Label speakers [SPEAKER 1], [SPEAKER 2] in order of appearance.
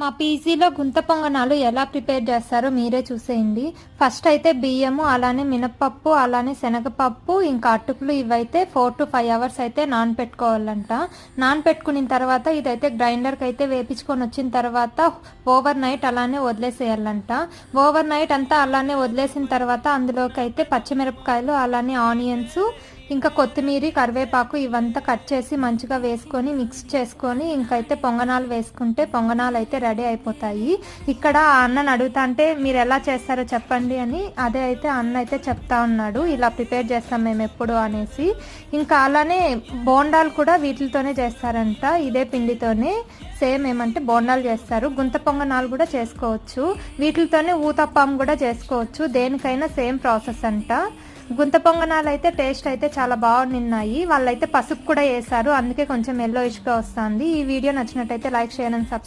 [SPEAKER 1] మా పీజీలో గుంత పొంగనాలు ఎలా ప్రిపేర్ చేస్తారో మీరే చూసేయండి. ఫస్ట్ అయితే బియ్యము అలానే మినపప్పు అలానే శనగపప్పు ఇంకా అటుకులు ఇవైతే ఫోర్ టు ఫైవ్ అవర్స్ అయితే నానపెట్టుకోవాలంట. నానపెట్టుకున్న తర్వాత ఇదైతే గ్రైండర్కి అయితే వేపించుకొని వచ్చిన తర్వాత ఓవర్ నైట్ అలానే వదిలేసేయాలంట. ఓవర్ నైట్ అంతా అలానే వదిలేసిన తర్వాత అందులోకి అయితే పచ్చిమిరపకాయలు అలానే ఆనియన్స్ ఇంకా కొత్తిమీర కరివేపాకు ఇవంతా కట్ చేసి మంచిగా వేసుకొని మిక్స్ చేసుకొని ఇంకైతే పొంగనాలు వేసుకుంటే పొంగనాలు అయితే రెడీ అయిపోతాయి. ఇక్కడ ఆ అన్నని అడుగుతా అంటే మీరు ఎలా చేస్తారో చెప్పండి అని అదే అయితే అన్న అయితే చెప్తా ఉన్నాడు. ఇలా ప్రిపేర్ చేస్తాం మేము ఎప్పుడు అనేసి. ఇంకా అలానే బోండాలు కూడా వీటితోనే చేస్తారంట ఇదే పిండితోనే. సేమ్ ఏమంటే బోండాలు చేస్తారు. గుంత పొంగనాలు కూడా చేసుకోవచ్చు. వీటితోనే ఊతప్పం కూడా చేసుకోవచ్చు. దేనికైనా సేమ్ ప్రాసెస్ అంట. గుంత పొంగనాలు అయితే టేస్ట్ అయితే చాలా బాగున్నాయి వాళ్ళైతే పసుపు కూడా వేశారు. అందుకే కొంచెం ఎల్లో ఇష్గా వస్తుంది. ఈ వీడియో నచ్చినట్టయితే లైక్ చేయండి సబ్స్క్రైబ్